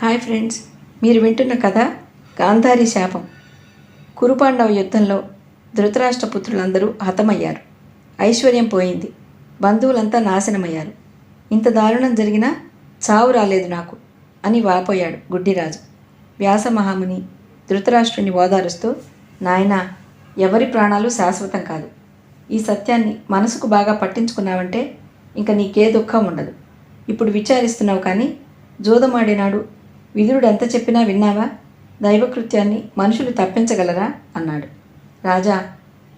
Hi friends మీరు వింటున్న కథ గాంధారి శాపం. కురుపాండవ యుద్ధంలో ధృతరాష్ట్ర పుత్రులందరూ హతమయ్యారు. ఐశ్వర్యం పోయింది. బంధువులంతా నాశనమయ్యారు. ఇంత దారుణం జరిగినా చావు రాలేదు నాకు అని వాపోయాడు గుడ్డిరాజు. వ్యాస మహాముని ధృతరాష్ట్రుని ఓదారుస్తూ నాయనా ఎవరి ప్రాణాలు శాశ్వతం కాదు. ఈ సత్యాన్ని మనసుకు బాగా పట్టించుకున్నావంటే ఇంక నీకే దుఃఖం ఉండదు. ఇప్పుడు విచారిస్తున్నావు కానీ జూదమాడినాడు విదురుడు ఎంత చెప్పినా విన్నావా? దైవకృత్యాన్ని మనుషులు తప్పించగలరా? అన్నాడు. రాజా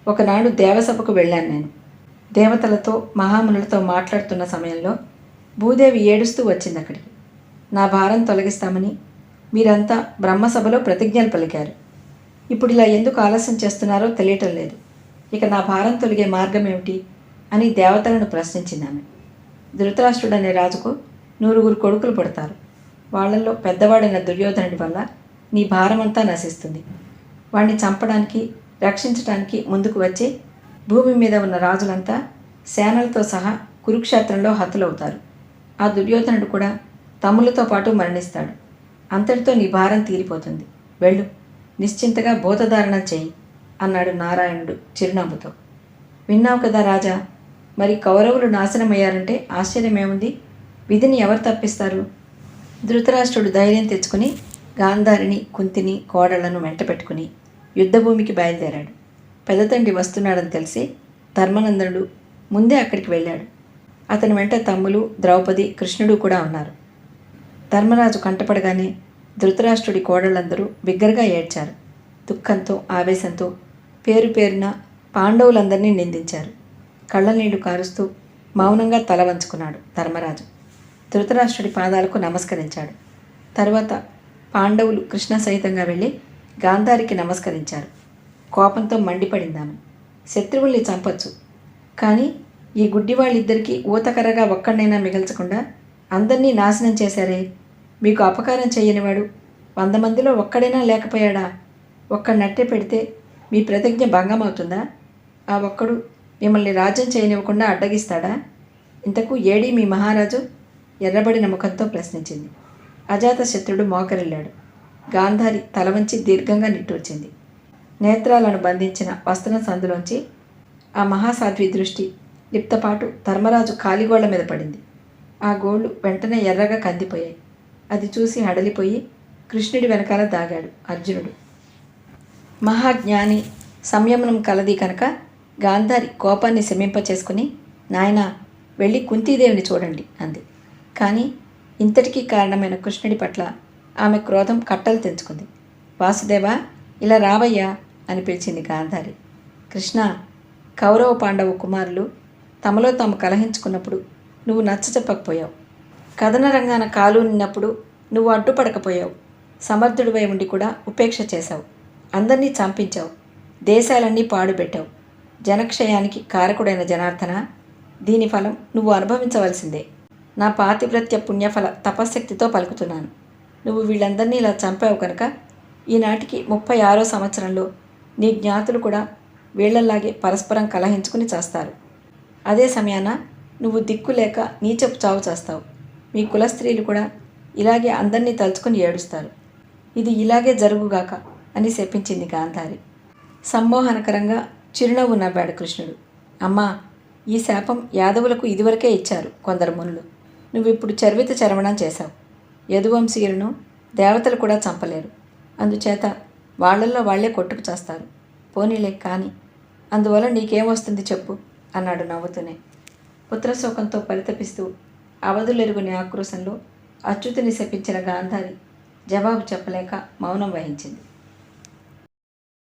ఒకనాడు దేవసభకు వెళ్ళాను నేను. దేవతలతో మహామునులతో మాట్లాడుతున్న సమయంలో భూదేవి ఏడుస్తూ వచ్చింది అక్కడికి. నా భారం తొలగిస్తామని మీరంతా బ్రహ్మసభలో ప్రతిజ్ఞలు పలికారు. ఇప్పుడు ఇలా ఎందుకు ఆలస్యం చేస్తున్నారో తెలియటం లేదు. ఇక నా భారం తొలగే మార్గం ఏమిటి అని దేవతలను ప్రశ్నించింది ఆమె. ధృతరాష్ట్రుడు అనే రాజుకు నూరుగురు కొడుకులు పుడతారు. వాళ్ళల్లో పెద్దవాడైన దుర్యోధనుడి వల్ల నీ భారమంతా నశిస్తుంది. వాణ్ణి చంపడానికి రక్షించడానికి ముందుకు వచ్చి భూమి మీద ఉన్న రాజులంతా సేనలతో సహా కురుక్షేత్రంలో హతులవుతారు. ఆ దుర్యోధనుడు కూడా తమ్ములతో పాటు మరణిస్తాడు. అంతటితో నీ భారం తీరిపోతుంది. వెళ్ళు నిశ్చింతగా బోధధారణ చేయి అన్నాడు నారాయణుడు చిరునవ్వుతో. విన్నావు కదా రాజా మరి కౌరవులు నాశనమయ్యారంటే ఆశ్చర్యమేముంది? విధిని ఎవరు తప్పిస్తారు? ధృతరాష్ట్రుడు ధైర్యం తెచ్చుకుని గాంధారిని కుంతిని కోడళ్ళను వెంట పెట్టుకుని యుద్ధభూమికి బయలుదేరాడు. పెదతండ్రి వస్తున్నాడని తెలిసి ధర్మనందనుడు ముందే అక్కడికి వెళ్ళాడు. అతని వెంట తమ్ములు ద్రౌపది కృష్ణుడు కూడా ఉన్నారు. ధర్మరాజు కంటపడగానే ధృతరాష్ట్రుడి కోడళ్ళందరూ బిగ్గరగా ఏడ్చారు. దుఃఖంతో ఆవేశంతో పేరు పేరున పాండవులందరినీ నిందించారు. కళ్ళనీళ్ళు కారుస్తూ మౌనంగా తల వంచుకున్నాడు ధర్మరాజు. ధృతరాష్ట్రుడి పాదాలకు నమస్కరించాడు. తరువాత పాండవులు కృష్ణ సహితంగా వెళ్ళి గాంధారికి నమస్కరించారు. కోపంతో మండిపడిందాము శత్రువుల్ని చంపొచ్చు. కానీ ఈ గుడ్డి వాళ్ళిద్దరికీ ఊతకర్రగా ఒక్కడనైనా మిగల్చకుండా అందరినీ నాశనం చేశారే. మీకు అపకారం చేయనివాడు వంద మందిలో ఒక్కడైనా లేకపోయాడా? ఒక్కడు నట్టే పెడితే మీ ప్రతిజ్ఞ భంగం అవుతుందా ఆ ఒక్కడు మిమ్మల్ని రాజ్యం చేయనివ్వకుండా అడ్డగిస్తాడా? ఇంతకు ఏడీ మీ మహారాజు? ఎర్రబడిన ముఖంతో ప్రశ్నించింది. అజాతశత్రుడు మోకరిల్లాడు. గాంధారి తల వంచి దీర్ఘంగా నిట్టూర్చింది. నేత్రాలను బంధించిన వస్త్రం సందులోంచి ఆ మహాసాధ్వి దృష్టి లిప్తపాటు ధర్మరాజు కాలిగోళ్ళ మీద పడింది. ఆ గోళ్ళు వెంటనే ఎర్రగా కందిపోయాయి. అది చూసి హడలిపోయి కృష్ణుడి వెనకాల దాగాడు అర్జునుడు. మహాజ్ఞాని సంయమనం కలది కనుక గాంధారి కోపాన్ని శమింపచేసుకుని నాయనా వెళ్ళి కుంతీదేవిని చూడండి అంది. కానీ ఇంతటికీ కారణమైన కృష్ణుడి పట్ల ఆమె క్రోధం కట్టలు తెంచుకుంది. వాసుదేవా ఇలా రావయ్యా అని పిలిచింది గాంధారి. కృష్ణ కౌరవ పాండవ కుమారులు తమలో తాము కలహించుకున్నప్పుడు నువ్వు నచ్చ చెప్పకపోయావు. కథన రంగాన కాలు నిన్నప్పుడు నువ్వు అడ్డుపడకపోయావు. సమర్థుడివై ఉండి కూడా ఉపేక్ష చేశావు. అందరినీ చంపించావు. దేశాలన్నీ పాడుపెట్టావు జనక్షయానికి కారకుడైన జనార్దన దీని ఫలం నువ్వు అనుభవించవలసిందే. నా పాతివ్రత్య పుణ్యఫల తపశ్శక్తితో పలుకుతున్నాను. నువ్వు వీళ్ళందరినీ ఇలా చంపావు కనుక ఈనాటికి ముప్పై ఆరో సంవత్సరంలో నీ జ్ఞాతులు కూడా వీళ్ళలాగే పరస్పరం కలహించుకుని చేస్తారు. అదే సమయాన నువ్వు దిక్కు లేక నీచపు చావు చేస్తావు. మీ కుల స్త్రీలు కూడా ఇలాగే అందరినీ తలుచుకుని ఏడుస్తారు. ఇది ఇలాగే జరుగుగాక అని శపించింది గాంధారి. సమ్మోహనకరంగా చిరునవ్వు నవ్వాడు కృష్ణుడు. అమ్మా ఈ శాపం యాదవులకు ఇదివరకే ఇచ్చారు కొందరు మునులు. నువ్వు ఇప్పుడు చర్విత చరవణం చేశావు. యదువంశీయులను దేవతలు కూడా చంపలేరు. అందుచేత వాళ్ళల్లో వాళ్ళే కొట్టుకు చేస్తారు. పోనీలే కానీ అందువల్ల నీకేం వస్తుంది చెప్పు అన్నాడు నవ్వుతూనే. పుత్రశోకంతో పరితపిస్తూ అవధులెరుగుని ఆక్రోశంలో అచ్యుతిని శపించిన గాంధారి జవాబు చెప్పలేక మౌనం వహించింది.